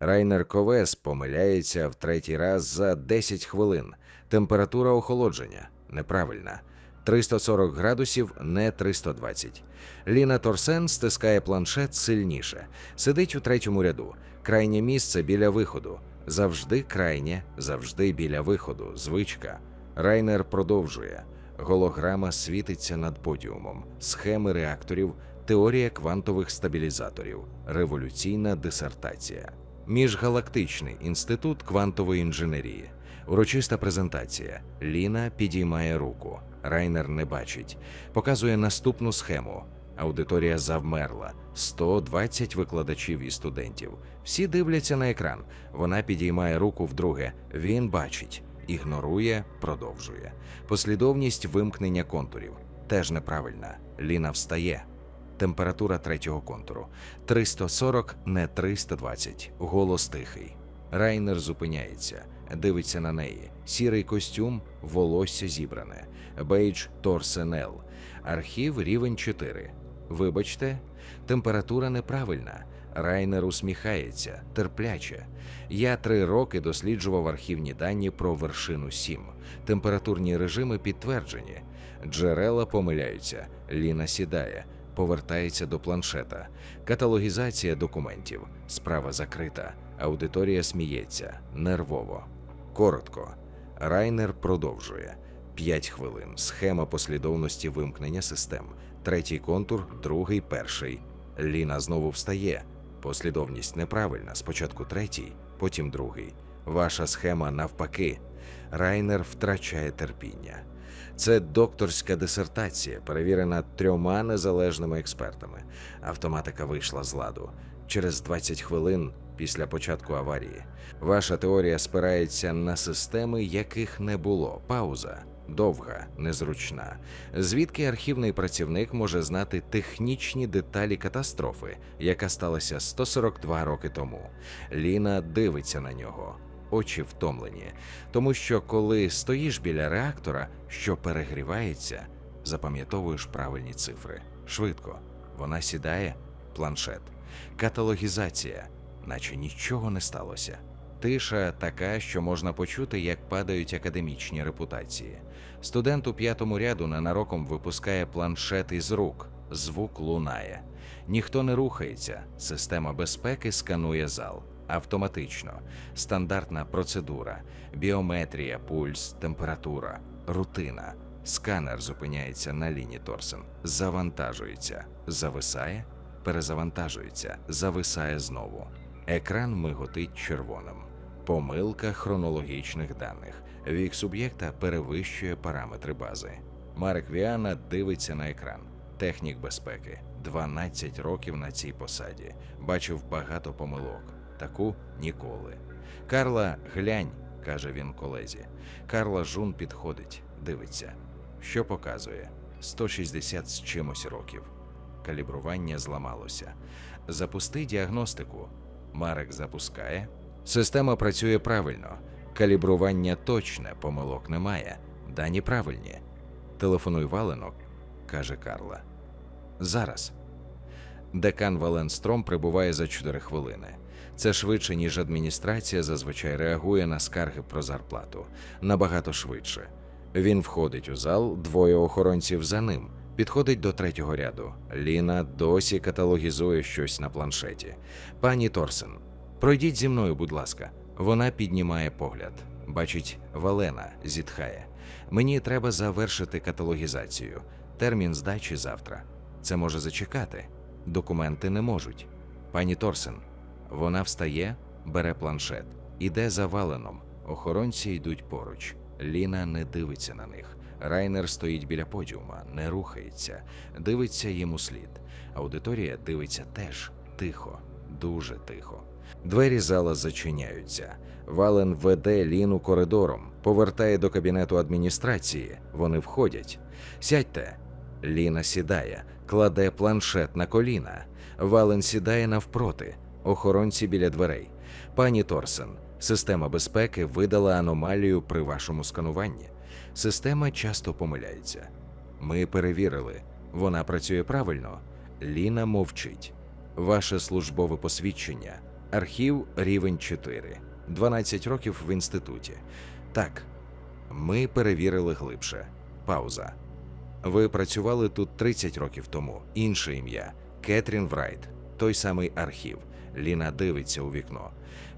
Райнер Ковес помиляється в третій раз за 10 хвилин. Температура охолодження неправильна. 340 градусів, не 320. Ліна Торсен стискає планшет сильніше. Сидить у третьому ряду. Крайнє місце біля виходу. Завжди крайнє, завжди біля виходу. Звичка. Райнер продовжує. Голограма світиться над подіумом. Схеми реакторів, теорія квантових стабілізаторів, революційна дисертація. Міжгалактичний інститут квантової інженерії. Урочиста презентація. Ліна підіймає руку. Райнер не бачить. Показує наступну схему. Аудиторія завмерла. 120 викладачів і студентів. Всі дивляться на екран. Вона підіймає руку вдруге. Він бачить. Ігнорує, продовжує. Послідовність вимкнення контурів. Теж неправильна. Ліна встає. Температура третього контуру 340, не 320. Голос тихий. Райнер зупиняється, дивиться на неї. Сірий костюм, волосся зібране. Бейдж Торсенел. Архів рівень 4. Вибачте, температура неправильна. Райнер усміхається, терпляче. Я три роки досліджував архівні дані про вершину 7. Температурні режими підтверджені. Джерела помиляються. Ліна сідає, повертається до планшета. Каталогізація документів. Справа закрита. Аудиторія сміється нервово. Коротко. Райнер продовжує. 5 хвилин. Схема послідовності вимкнення систем. Третій контур, другий, перший. Ліна знову встає. Послідовність неправильна. Спочатку третій, потім другий. Ваша схема навпаки. Райнер втрачає терпіння. Це докторська дисертація, перевірена трьома незалежними експертами. Автоматика вийшла з ладу через 20 хвилин після початку аварії. Ваша теорія спирається на системи, яких не було. Пауза довга, незручна. Звідки архівний працівник може знати технічні деталі катастрофи, яка сталася 142 роки тому? Ліна дивиться на нього. Очі втомлені, тому що коли стоїш біля реактора, що перегрівається, запам'ятовуєш правильні цифри. Швидко. Вона сідає, планшет. Каталогізація, наче нічого не сталося. Тиша така, що можна почути, як падають академічні репутації. Студент у п'ятому ряду ненароком випускає планшет із рук. Звук лунає. Ніхто не рухається. Система безпеки сканує зал. Автоматично. Стандартна процедура. Біометрія, пульс, температура, рутина. Сканер зупиняється на лінії Торсен. Завантажується. Зависає, перезавантажується, зависає знову. Екран миготить червоним. Помилка хронологічних даних. Вік суб'єкта перевищує параметри бази. Марк Віана дивиться на екран. Технік безпеки. 12 років на цій посаді. Бачив багато помилок. Таку ніколи. Карла, глянь, каже він колезі. Карла Жун підходить, дивиться. Що показує? 160 з чимось років. Калібрування зламалося. Запусти діагностику. Марек запускає. Система працює правильно. Калібрування точне, помилок немає. Дані правильні. Телефонуй валенок, каже Карла. Зараз. Декан Валенстром прибуває за 4 хвилини. Це швидше, ніж адміністрація зазвичай реагує на скарги про зарплату. Набагато швидше. Він входить у зал, двоє охоронців за ним. Підходить до третього ряду. Ліна досі каталогізує щось на планшеті. Пані Торсен, пройдіть зі мною, будь ласка. Вона піднімає погляд. Бачить, Валена зітхає. Мені треба завершити каталогізацію. Термін здачі завтра. Це може зачекати. Документи не можуть. Пані Торсен. Вона встає, бере планшет, іде за валеном. Охоронці йдуть поруч. Ліна не дивиться на них. Райнер стоїть біля подіума, не рухається, дивиться йому слід. Аудиторія дивиться теж тихо, дуже тихо. Двері зала зачиняються. Вален веде Ліну коридором, повертає до кабінету адміністрації. Вони входять. Сядьте. Ліна сідає, кладе планшет на коліна. Вален сідає навпроти. Охоронці біля дверей. Пані Торсен, система безпеки видала аномалію при вашому скануванні. Система часто помиляється. Ми перевірили, вона працює правильно. Ліна мовчить. Ваше службове посвідчення Архів рівень 4. 12 років в інституті. Так, ми перевірили глибше. Пауза. Ви працювали тут 30 років тому. Інше ім'я Кетрін Врайт, той самий архів. Ліна дивиться у вікно.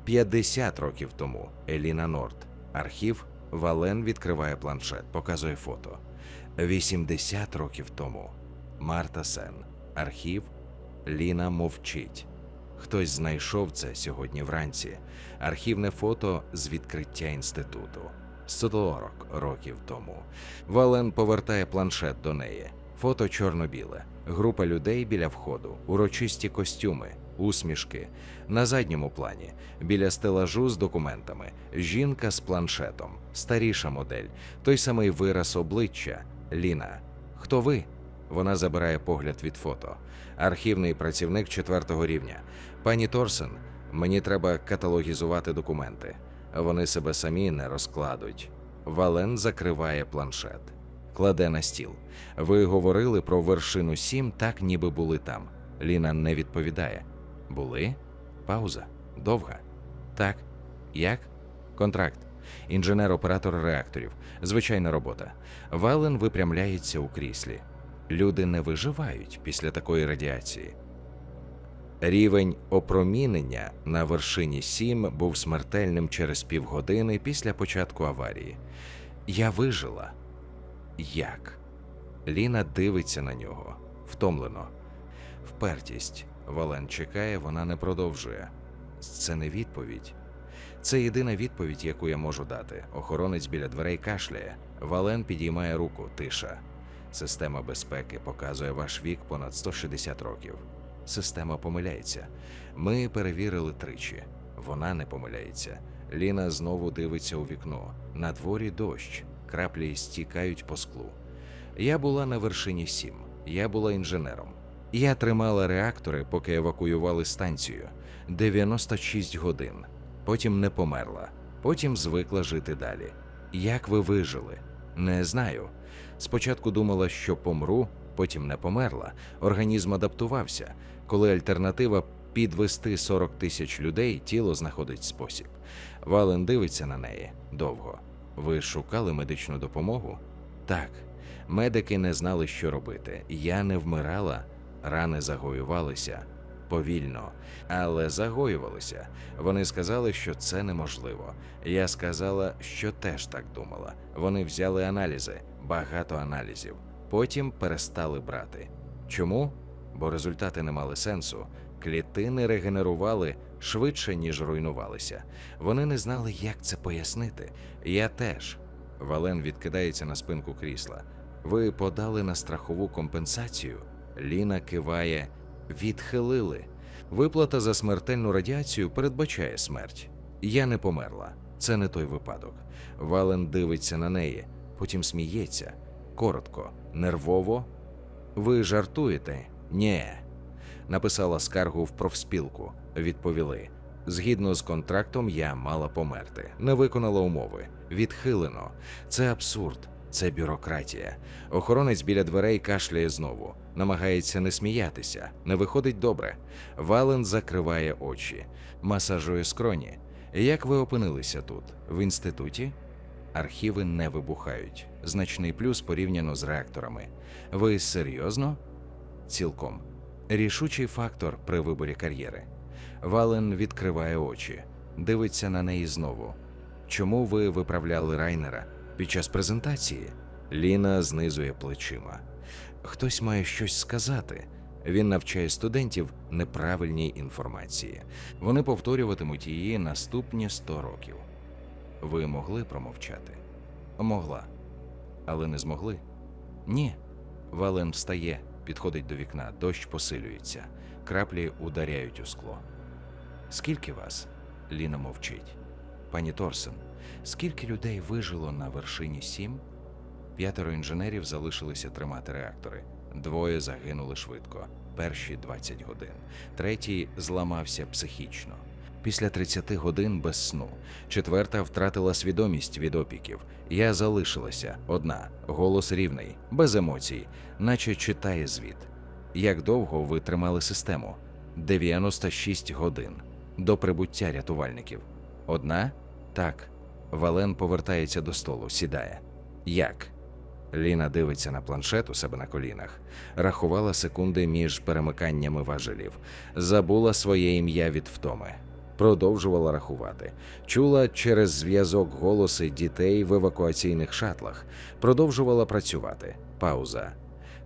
50 років тому Еліна Норд. Архів Вален відкриває планшет, показує фото. 80 років тому Марта Сен. Архів Ліна мовчить. Хтось знайшов це сьогодні вранці. Архівне фото з відкриття інституту. 40 років тому. Вален повертає планшет до неї. Фото чорно-біле. Група людей біля входу, урочисті костюми, усмішки. На задньому плані, біля стелажу з документами, жінка з планшетом, старіша модель, той самий вираз обличчя Ліна. Хто ви? Вона забирає погляд від фото. Архівний працівник четвертого рівня. Пані Торсен, мені треба каталогізувати документи. Вони себе самі не розкладуть. Вален закриває планшет, кладе на стіл. Ви говорили про вершину сім, так ніби були там. Ліна не відповідає. Були? Пауза. Довга. Так. Як? Контракт. Інженер-оператор реакторів. Звичайна робота. Вален випрямляється у кріслі. Люди не виживають після такої радіації. Рівень опромінення на вершині 7 був смертельним через півгодини після початку аварії. Я вижила. Як? Ліна дивиться на нього втомлено. Впертість. Вален чекає, вона не продовжує. Це не відповідь. Це єдина відповідь, яку я можу дати. Охоронець біля дверей кашляє. Вален підіймає руку, тиша. Система безпеки показує ваш вік понад 160 років. Система помиляється. Ми перевірили тричі. Вона не помиляється. Ліна знову дивиться у вікно. На дворі дощ. Краплі стікають по склу. Я була на вершині 7. Я була інженером. Я тримала реактори, поки евакуювали станцію 96 годин. Потім не померла. Потім звикла жити далі. Як ви вижили? Не знаю. Спочатку думала, що помру, потім не померла. Організм адаптувався. Коли альтернатива підвести 40 тисяч людей, тіло знаходить спосіб. Вален дивиться на неї довго. Ви шукали медичну допомогу? Так. Медики не знали, що робити. Я не вмирала, рани загоювалися повільно, але загоювалися. Вони сказали, що це неможливо. Я сказала, що теж так думала. Вони взяли аналізи, багато аналізів. Потім перестали брати. Чому? Бо результати не мали сенсу. Клітини регенерували швидше, ніж руйнувалися. Вони не знали, як це пояснити. Я теж. Вален відкидається на спинку крісла. Ви подали на страхову компенсацію? Ліна киває. Відхилили. Виплата за смертельну радіацію передбачає смерть. Я не померла. Це не той випадок. Вален дивиться на неї, потім сміється. Коротко, нервово. Ви жартуєте? Нє. Написала скаргу в профспілку. Відповіли. Згідно з контрактом, я мала померти. Не виконала умови. Відхилено. Це абсурд. Це бюрократія. Охоронець біля дверей кашляє знову, намагається не сміятися, не виходить добре. Вален закриває очі, масажує скроні. Як ви опинилися тут? В інституті? Архіви не вибухають. Значний плюс порівняно з реакторами. Ви серйозно? Цілком. Рішучий фактор при виборі кар'єри. Вален відкриває очі, дивиться на неї знову. Чому ви виправляли Райнера? Під час презентації Ліна знизує плечима. Хтось має щось сказати. Він навчає студентів неправильній інформації. Вони повторюватимуть її наступні 100 років. Ви могли промовчати? Могла. Але не змогли? Ні. Вален встає, підходить до вікна, дощ посилюється, краплі ударяють у скло. Скільки вас? Ліна мовчить. Пані Торсен, скільки людей вижило на вершині сім? П'ятеро інженерів залишилися тримати реактори. Двоє загинули швидко, перші 20 годин. Третій зламався психічно. Після 30 годин без сну. Четверта втратила свідомість від опіків. Я залишилася одна, голос рівний, без емоцій, наче читає звіт. Як довго ви тримали систему? 96 годин. до прибуття рятувальників. Одна? Так. Вален повертається до столу, сідає. Як? Ліна дивиться на планшет у себе на колінах, рахувала секунди між перемиканнями важелів, забула своє ім'я від втоми, продовжувала рахувати, чула через зв'язок голоси дітей в евакуаційних шатлах, продовжувала працювати. Пауза.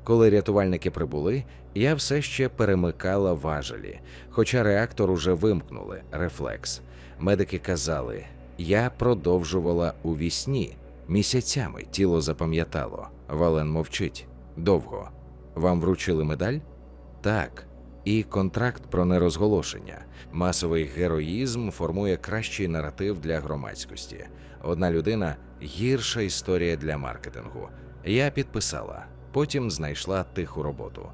Коли рятувальники прибули, я все ще перемикала важелі, хоча реактор уже вимкнули рефлекс. Медики казали, я продовжувала у вісні. Місяцями тіло запам'ятало. Вален мовчить. Довго. Вам вручили медаль? Так. І контракт про нерозголошення. Масовий героїзм формує кращий наратив для громадськості. Одна людина гірша історія для маркетингу. Я підписала, потім знайшла тиху роботу.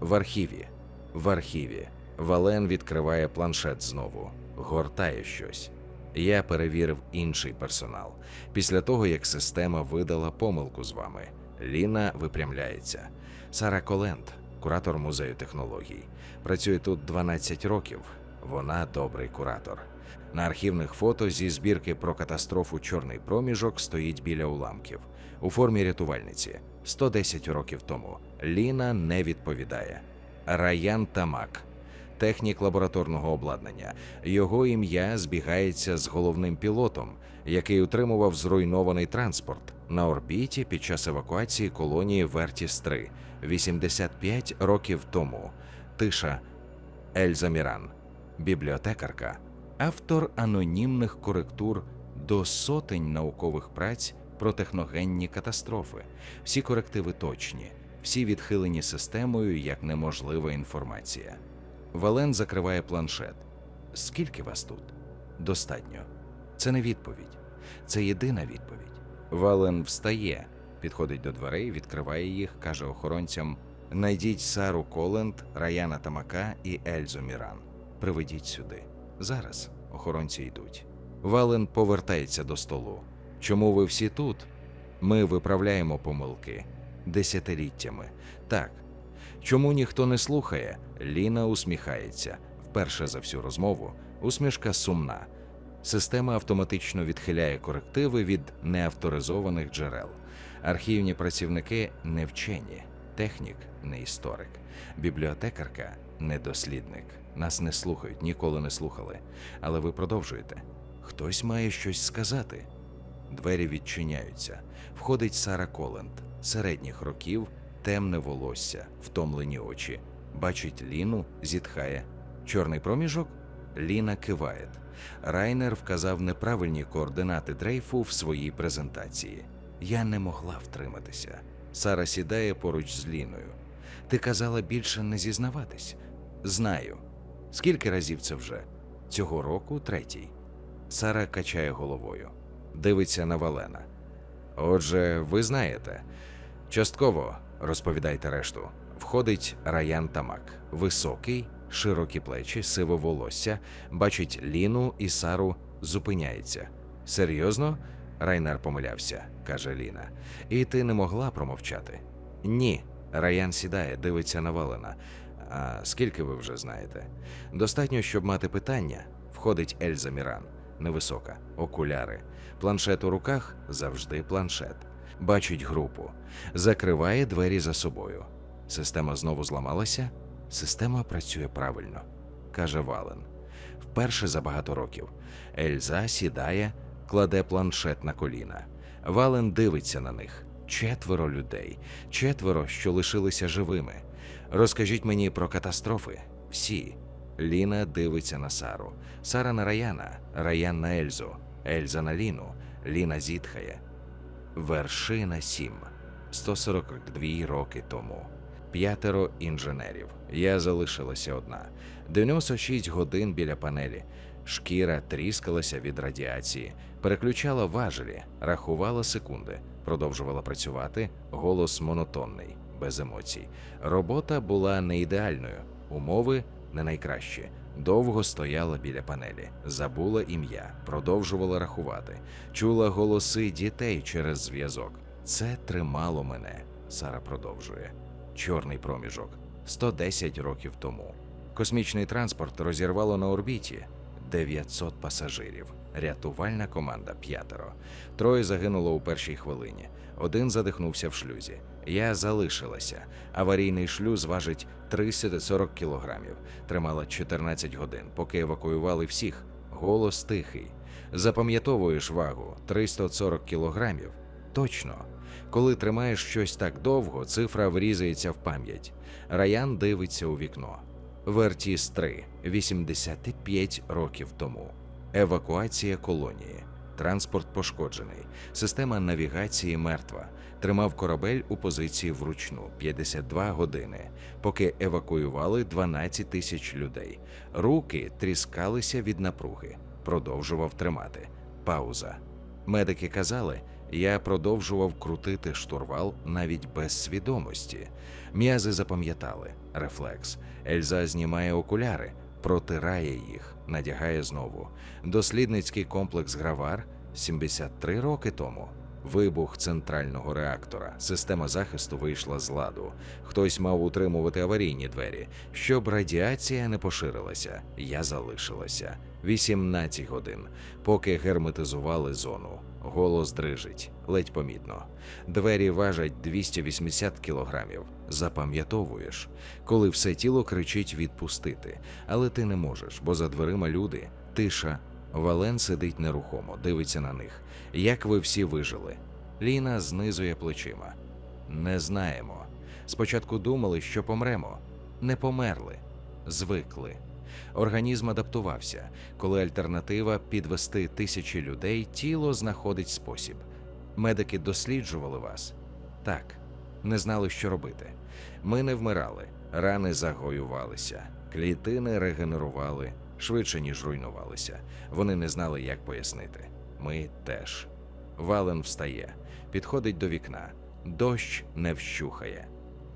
В архіві. В архіві. Вален відкриває планшет знову, гортає щось. Я перевірив інший персонал. Після того, як система видала помилку з вами, Ліна випрямляється. Сара Коленд, куратор музею технологій, працює тут 12 років. Вона добрий куратор. На архівних фото зі збірки про катастрофу Чорний проміжок стоїть біля уламків у формі рятувальниці 110 років тому. Ліна не відповідає. Раян Тамак, технік лабораторного обладнання. Його ім'я збігається з головним пілотом, який утримував зруйнований транспорт на орбіті під час евакуації колонії Вертіс 3 85 років тому. Тиша Ельза Міран, бібліотекарка, автор анонімних коректур до сотень наукових праць про техногенні катастрофи. Всі корективи точні, всі відхилені системою як неможлива інформація. Вален закриває планшет. Скільки вас тут? Достатньо. Це не відповідь. Це єдина відповідь. Вален встає, підходить до дверей, відкриває їх, каже охоронцям: Найдіть Сару Коленд, Раяна Тамака і Ельзу Міран. Приведіть сюди. Зараз охоронці йдуть. Вален повертається до столу. Чому ви всі тут? Ми виправляємо помилки десятиліттями. Так. Чому ніхто не слухає? Ліна усміхається. Вперше за всю розмову усмішка сумна. Система автоматично відхиляє корективи від неавторизованих джерел. Архівні працівники не вчені, технік не історик, бібліотекарка не дослідник. Нас не слухають, ніколи не слухали. Але ви продовжуєте. Хтось має щось сказати. Двері відчиняються. Входить Сара Коленд, середніх років, темне волосся, втомлені очі. Бачить Ліну, зітхає. Чорний проміжок? Ліна киває. Райнер вказав неправильні координати дрейфу в своїй презентації. Я не могла втриматися. Сара сідає поруч з Ліною. Ти казала більше не зізнаватись. Знаю. Скільки разів це вже? Цього року третій. Сара качає головою, дивиться на Валена. Отже, ви знаєте. Частково розповідайте решту. Входить Раян Тамак, високий, широкі плечі, сиве волосся, бачить Ліну і Сару, зупиняється. Серйозно? Райнер помилявся, каже Ліна. І ти не могла промовчати? Ні. Раян сідає, дивиться на Валена. А скільки ви вже знаєте? Достатньо, щоб мати питання. Входить Ельза Міран, невисока, окуляри. Планшет у руках завжди планшет. Бачить групу, закриває двері за собою. Система знову зламалася. Система працює правильно, каже Вален. Вперше за багато років. Ельза сідає, кладе планшет на коліна. Вален дивиться на них. Четверо людей, четверо, що лишилися живими. Розкажіть мені про катастрофи. Всі. Ліна дивиться на Сару. Сара на Раяна, Раян на Ельзу, Ельза на Ліну, Ліна зітхає. Вершина 7. 142 роки тому. П'ятеро інженерів. Я залишилася одна. 96 годин біля панелі. Шкіра тріскалася від радіації, переключала важелі, рахувала секунди, продовжувала працювати. Голос монотонний, без емоцій. Робота була не ідеальною, умови не найкращі. Довго стояла біля панелі, забула ім'я, продовжувала рахувати, чула голоси дітей через зв'язок. Це тримало мене. Сара продовжує. Чорний проміжок 110 років тому. Космічний транспорт розірвало на орбіті 900 пасажирів. Рятувальна команда п'ятеро. Троє загинуло у першій хвилині. Один задихнувся в шлюзі. Я залишилася. Аварійний шлюз важить 340 кілограмів. Тримала 14 годин, поки евакуювали всіх. Голос тихий. Запам'ятовуєш вагу 340 кілограмів. Точно. Коли тримаєш щось так довго, цифра врізається в пам'ять. Раян дивиться у вікно. Вертіс 3 85 років тому. Евакуація колонії. Транспорт пошкоджений. Система навігації мертва. Тримав корабель у позиції вручну 52 години, поки евакуювали 12 тисяч людей. Руки тріскалися від напруги. Продовжував тримати. Пауза. Медики казали, я продовжував крутити штурвал навіть без свідомості. М'язи запам'ятали рефлекс. Ельза знімає окуляри, протирає їх, надягає знову. Дослідницький комплекс Гравар 73 роки тому. Вибух центрального реактора. Система захисту вийшла з ладу. Хтось мав утримувати аварійні двері, щоб радіація не поширилася. Я залишилася. 18 годин, поки герметизували зону. Голос дрижить, ледь помітно. Двері важать 280 кілограмів. Запам'ятовуєш, коли все тіло кричить відпустити, але ти не можеш, бо за дверима люди, тиша. Вален сидить нерухомо, дивиться на них. Як ви всі вижили? Ліна знизує плечима. Не знаємо. Спочатку думали, що помремо. Не померли, звикли. Організм адаптувався. Коли альтернатива підвести тисячі людей, тіло знаходить спосіб. Медики досліджували вас. Так, не знали, що робити. Ми не вмирали, рани загоювалися, клітини регенерували швидше, ніж руйнувалися. Вони не знали, як пояснити. Ми теж. Вален встає, підходить до вікна. Дощ не вщухає.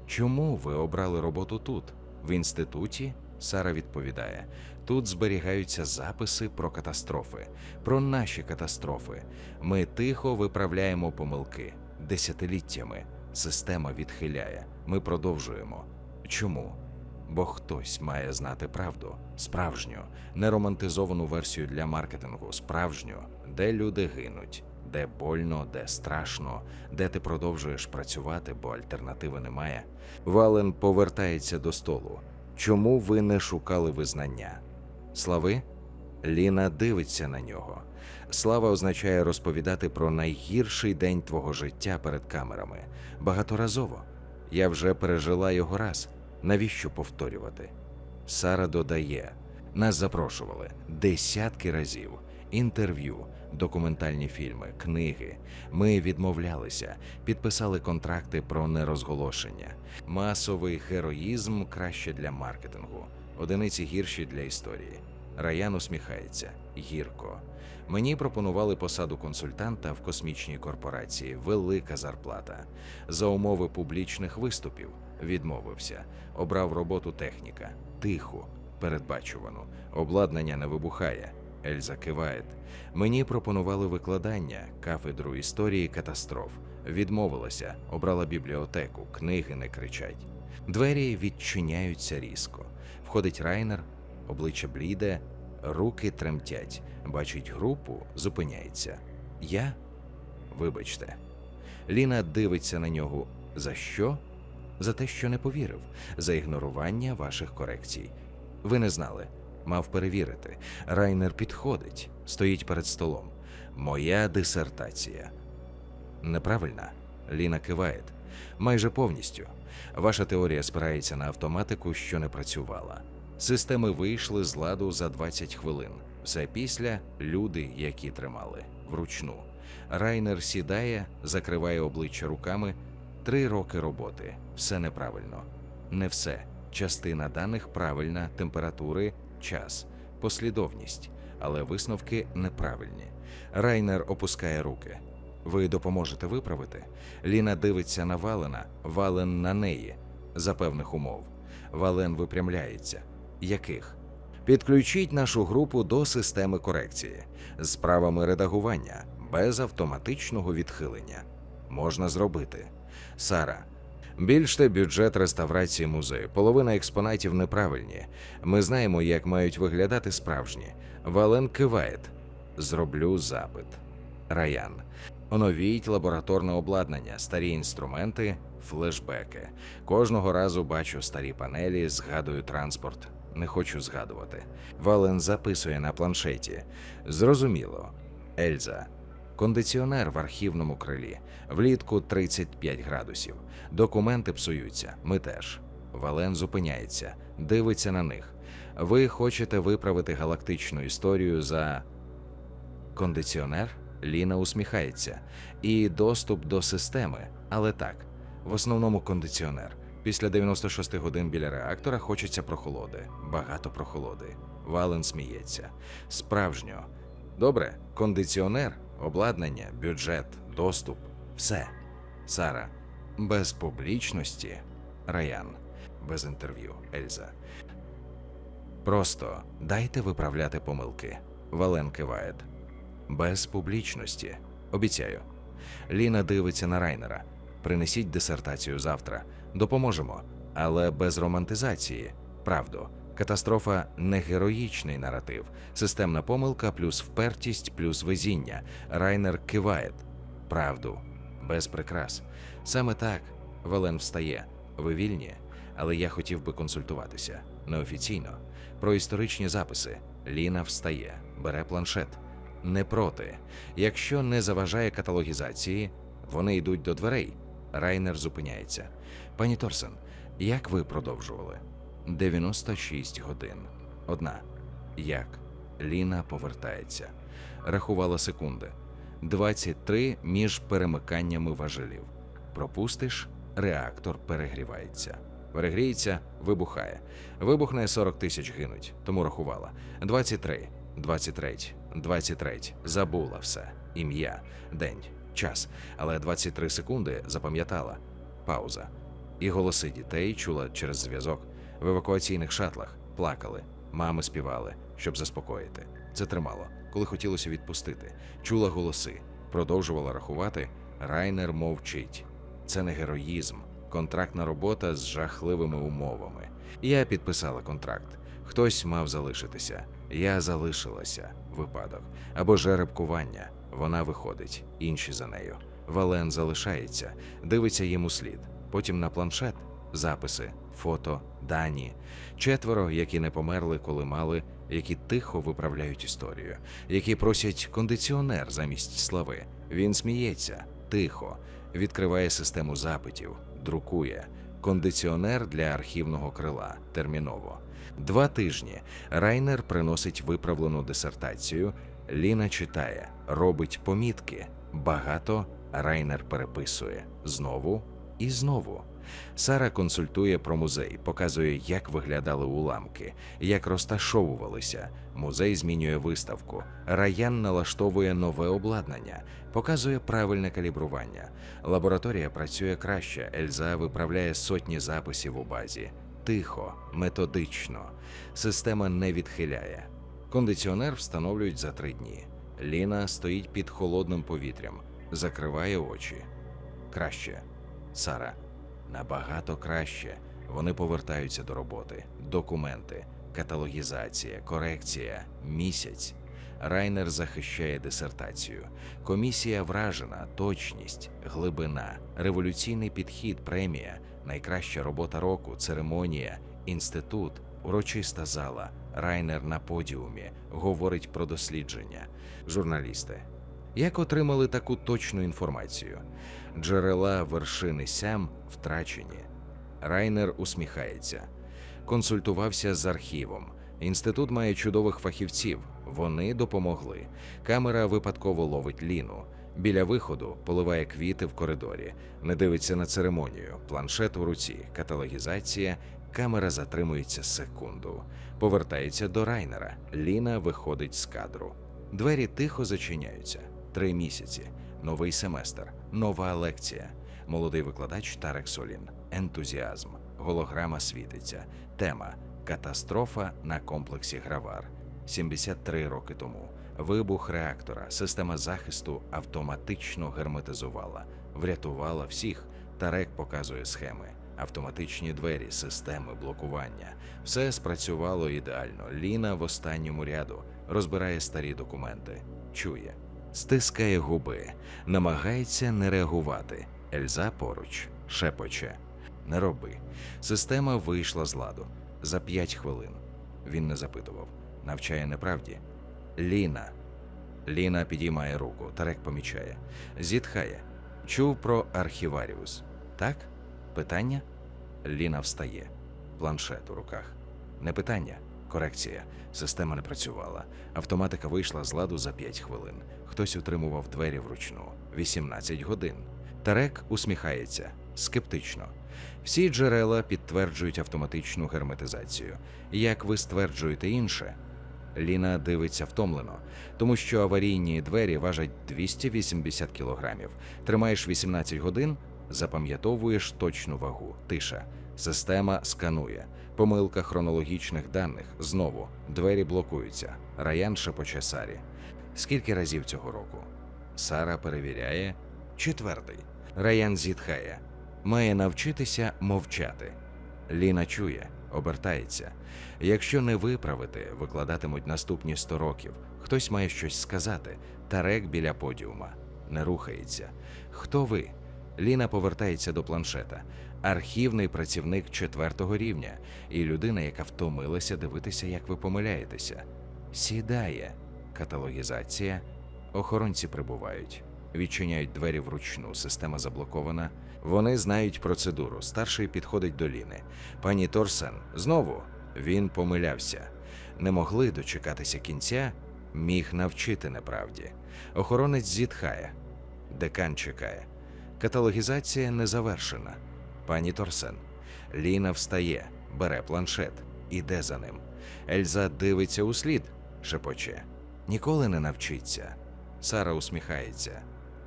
Чому ви обрали роботу тут? В інституті? Сара відповідає: тут зберігаються записи про катастрофи, про наші катастрофи. Ми тихо виправляємо помилки десятиліттями. Система відхиляє. Ми продовжуємо. Чому? Бо хтось має знати правду, справжню, не романтизовану версію для маркетингу, справжню, де люди гинуть, де больно, де страшно, де ти продовжуєш працювати, бо альтернативи немає. Вален повертається до столу. Чому ви не шукали визнання? Слави? Ліна дивиться на нього. Слава означає розповідати про найгірший день твого життя перед камерами. Багаторазово. Я вже пережила його раз. Навіщо повторювати? Сара додає: нас запрошували десятки разів. Інтерв'ю, документальні фільми, книги. Ми відмовлялися, підписали контракти про нерозголошення. Масовий героїзм краще для маркетингу, одиниці гірші для історії. Раян усміхається гірко. Мені пропонували посаду консультанта в космічній корпорації, велика зарплата. За умови публічних виступів відмовився, обрав роботу техніка, тиху, передбачувану. Обладнання не вибухає. Ельза киває. Мені пропонували викладання, кафедру історії катастроф. Відмовилася, обрала бібліотеку, книги не кричать. Двері відчиняються різко. Входить райнер, обличчя бліде, руки тремтять. Бачить групу, зупиняється. Я? Вибачте. Ліна дивиться на нього. За що? За те, що не повірив, за ігнорування ваших корекцій. Ви не знали. Мав перевірити. Райнер підходить, стоїть перед столом. Моя дисертація. Неправильна. Ліна киває. Майже повністю. Ваша теорія спирається на автоматику, що не працювала. Системи вийшли з ладу за 20 хвилин. Все після люди, які тримали вручну. Райнер сідає, закриває обличчя руками. Три роки роботи. Все неправильно. Не все. Частина даних правильна, температури, час, послідовність, але висновки неправильні. Райнер опускає руки. Ви допоможете виправити? Ліна дивиться на Валена, Вален на неї за певних умов. Вален випрямляється. Яких? Підключіть нашу групу до системи корекції з правами редагування без автоматичного відхилення. Можна зробити. Сара, Більште бюджет реставрації музею. Половина експонатів неправильні. Ми знаємо, як мають виглядати справжні. Вален киває. Зроблю запит. Раян. Оновіть лабораторне обладнання, старі інструменти, флешбеки. Кожного разу бачу старі панелі, згадую транспорт. Не хочу згадувати. Вален записує на планшеті. Зрозуміло. Ельза. Кондиціонер в архівному крилі. Влітку 35 градусів. Документи псуються. Ми теж. Вален зупиняється, дивиться на них. Ви хочете виправити галактичну історію за кондиціонер? Ліна усміхається. І доступ до системи, але так. В основному кондиціонер. Після 96 годин біля реактора хочеться прохолоди. Багато прохолоди. Вален сміється. Справжньо. Добре, кондиціонер, обладнання, бюджет, доступ. Все. Сара. Без публічності. Раян. Без інтерв'ю. Ельза. Просто дайте виправляти помилки. Вален киває. Без публічності. Обіцяю. Ліна дивиться на Райнера. Принесіть дисертацію завтра. Допоможемо, але без романтизації. Правду. Катастрофа не героїчний наратив. Системна помилка плюс впертість плюс везіння. Райнер киває. Правду. Без прикрас. Саме так. Вален встає. Ви вільні, але я хотів би консультуватися. Неофіційно. Про історичні записи. Ліна встає, бере планшет. Не проти. Якщо не заважає каталогізації, вони йдуть до дверей. Райнер зупиняється. Пані Торсен, як ви продовжували? 96 годин. Одна. Як? Ліна повертається. Рахувала секунди. 23 між перемиканнями важелів. Пропустиш, реактор перегрівається. Перегріється, вибухає. Вибухне 40 тисяч гинуть, тому рахувала. 23, 23, 23. Забула все. Ім'я, день, час. Але 23 секунди запам'ятала. Пауза. І голоси дітей чула через зв'язок. В евакуаційних шатлах плакали, мами співали, щоб заспокоїти. Це тримало, коли хотілося відпустити. Чула голоси, продовжувала рахувати. Райнер мовчить. Це не героїзм, контрактна робота з жахливими умовами. Я підписала контракт. Хтось мав залишитися. Я залишилася. Випадок. Або жеребкування. Вона виходить, інші за нею. Вален залишається, дивиться йому слід. Потім на планшет записи, фото, дані. Четверо, які не померли, коли мали, які тихо виправляють історію, які просять кондиціонер замість слави. Він сміється тихо, відкриває систему запитів, друкує. Кондиціонер для архівного крила терміново. Два тижні Райнер приносить виправлену дисертацію. Ліна читає, робить помітки. Багато Райнер переписує знову і знову. Сара консультує про музей, показує, як виглядали уламки, як розташовувалися. Музей змінює виставку. Раян налаштовує нове обладнання, показує правильне калібрування. Лабораторія працює краще. Ельза виправляє сотні записів у базі. Тихо, методично. Система не відхиляє. Кондиціонер встановлюють за три дні. Ліна стоїть під холодним повітрям, закриває очі. Краще. Сара. Набагато краще. Вони повертаються до роботи. Документи, каталогізація, корекція, місяць. Райнер захищає дисертацію. Комісія вражена, точність, глибина, революційний підхід, премія, найкраща робота року, церемонія, інститут, урочиста зала. Райнер на подіумі говорить про дослідження. Журналісти. Як отримали таку точну інформацію? Джерела вершини сям втрачені. Райнер усміхається. Консультувався з архівом. Інститут має чудових фахівців. Вони допомогли. Камера випадково ловить ліну. Біля виходу поливає квіти в коридорі, не дивиться на церемонію, планшет у руці, каталогізація. Камера затримується секунду. Повертається до Райнера. Ліна виходить з кадру. Двері тихо зачиняються. Три місяці. Новий семестр, нова лекція. Молодий викладач Тарек Солін. Ентузіазм. Голограма світиться. Тема Катастрофа на комплексі Гравар. 73 роки тому. Вибух реактора. Система захисту автоматично герметизувала, врятувала всіх. Тарек показує схеми, автоматичні двері, системи блокування. Все спрацювало ідеально. Ліна в останньому ряду розбирає старі документи, чує, стискає губи, намагається не реагувати. Ельза поруч, шепоче. Не роби. Система вийшла з ладу за п'ять хвилин. Він не запитував. Навчає неправді. Ліна. Ліна підіймає руку. Тарек помічає. Зітхає. Чув про архіваріус. Так? Питання? Ліна встає. Планшет у руках. Не питання. Корекція. Система не працювала. Автоматика вийшла з ладу за 5 хвилин. Хтось утримував двері вручну. 18 годин. Тарек усміхається скептично. Всі джерела підтверджують автоматичну герметизацію. Як ви стверджуєте інше? Ліна дивиться втомлено, тому що аварійні двері важать 280 кілограмів. Тримаєш 18 годин, запам'ятовуєш точну вагу. Тиша. Система сканує. Помилка хронологічних даних. Знову двері блокуються. Раян шепоче Сарі. Скільки разів цього року? Сара перевіряє. Четвертий. Раян зітхає. Має навчитися мовчати. Ліна чує, обертається. Якщо не виправити, викладатимуть наступні 100 років. Хтось має щось сказати. Тарек біля подіума. Не рухається. Хто ви? Ліна повертається до планшета. Архівний працівник четвертого рівня і людина, яка втомилася дивитися, як ви помиляєтеся. Сідає. Каталогізація. Охоронці прибувають. Відчиняють двері вручну, система заблокована. Вони знають процедуру. Старший підходить до Ліни. Пані Торсен, знову він помилявся. Не могли дочекатися кінця, міг навчити неправді. Охоронець зітхає. Декан чекає. Каталогізація не завершена. Пані Торсен. Ліна встає, бере планшет, іде за ним. Ельза дивиться у слід, шепоче. Ніколи не навчиться. Сара усміхається.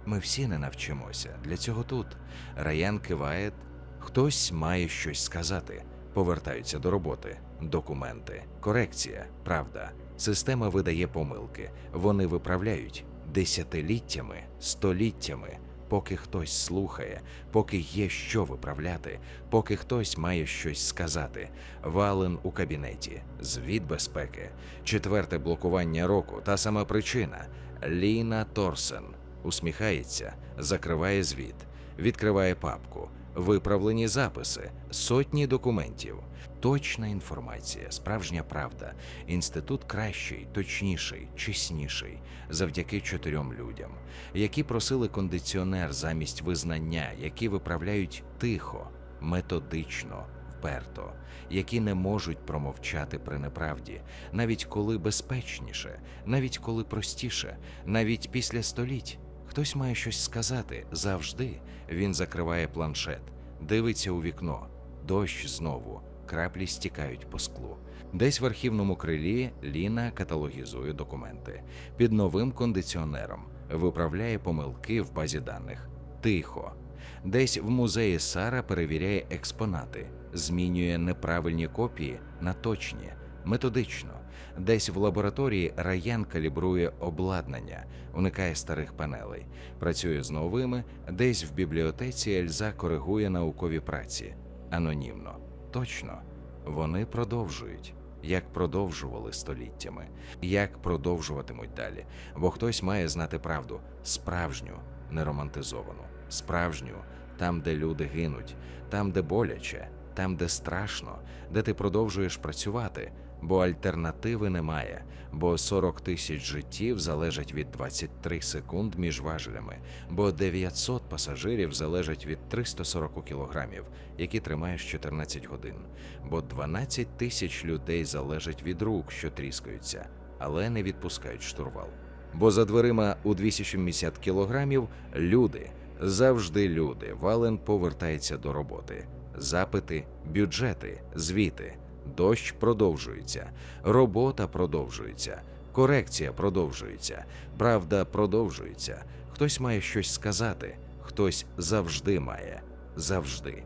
Ми всі не навчимося. Для цього тут. Раян киває. Хтось має щось сказати. Повертаються до роботи. Документи, корекція, правда. Система видає помилки. Вони виправляють десятиліттями, століттями, поки хтось слухає, поки є що виправляти, поки хтось має щось сказати. Вален у кабінеті, звіт безпеки, четверте блокування року, та сама причина. Ліна Торсен усміхається, закриває звіт, відкриває папку, виправлені записи, сотні документів. Точна інформація, справжня правда. Інститут кращий, точніший, чесніший, завдяки чотирьом людям, які просили кондиціонер замість визнання, які виправляють тихо, методично, вперто, які не можуть промовчати при неправді, навіть коли безпечніше, навіть коли простіше, навіть після століть. Хтось має щось сказати завжди. Він закриває планшет, дивиться у вікно, дощ знову, краплі стікають по склу. Десь в архівному крилі Ліна каталогізує документи під новим кондиціонером, виправляє помилки в базі даних. Тихо. Десь в музеї Сара перевіряє експонати, змінює неправильні копії на точні, методично. Десь в лабораторії Раян калібрує обладнання, уникає старих панелей, працює з новими, десь в бібліотеці Ельза коригує наукові праці. Анонімно. Точно. Вони продовжують. Як продовжували століттями, як продовжуватимуть далі, бо хтось має знати правду справжню, неромантизовану, справжню, там, де люди гинуть, там, де боляче, там, де страшно, де ти продовжуєш працювати, бо альтернативи немає, бо 40 тисяч життів залежать від 23 секунд між важелями, бо 900 пасажирів залежать від 340 кілограмів, які тримаєш 14 годин, бо 12 тисяч людей залежать від рук, що тріскаються, але не відпускають штурвал. Бо за дверима у 270 кілограмів люди, завжди люди. Вален повертається до роботи. Запити, бюджети, звіти. Дощ продовжується, робота продовжується, корекція продовжується, правда продовжується. Хтось має щось сказати, хтось завжди має, завжди.